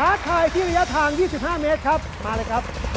ท้าทายที่ระยะทาง 25 เมตรครับ มาเลยครับ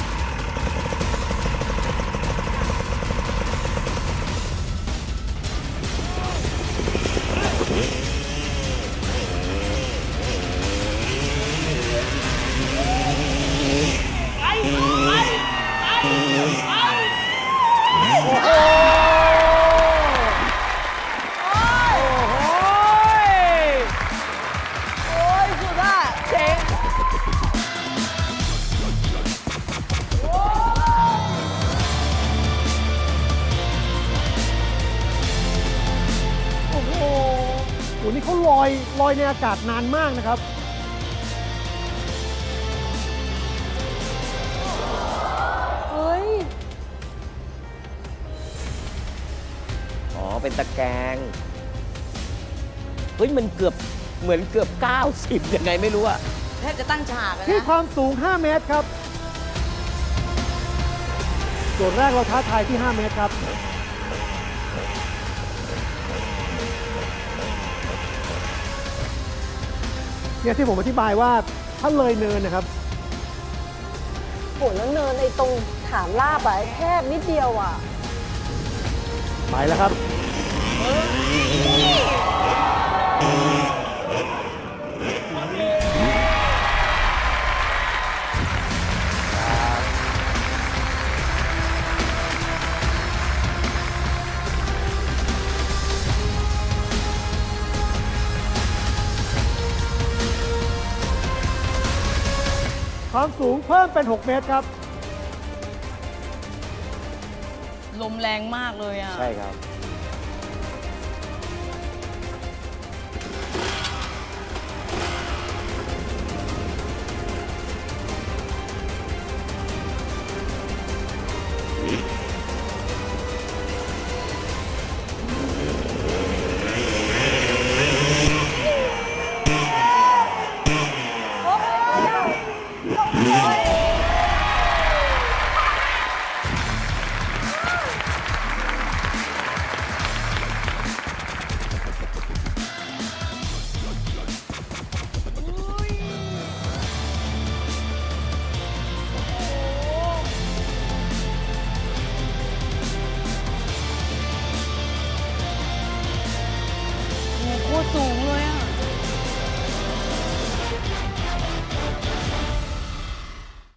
นี่เขาลอยลอยในอากาศนานมากนะครับ เฮ้ย อ๋อ เป็นตะแกรงเฮ้ย มันเกือบเหมือนเกือบ 90ยังไงไม่รู้อะแทบจะตั้งฉากอะที่นะ ความสูง 5 เมตรครับส่วนแรกเราท้าทายที่ 5 เมตรครับ เนี่ยที่ผมอธิบายว่าถ้าเลยเนินนะครับโหแล้วเนินไอ้ตรงฐานลาบอะแคบนิดเดียวอะไปแล้วครับ ความสูงเพิ่มเป็น 6 เมตรครับ ลมแรงมากเลยอะ ใช่ครับ Yeah.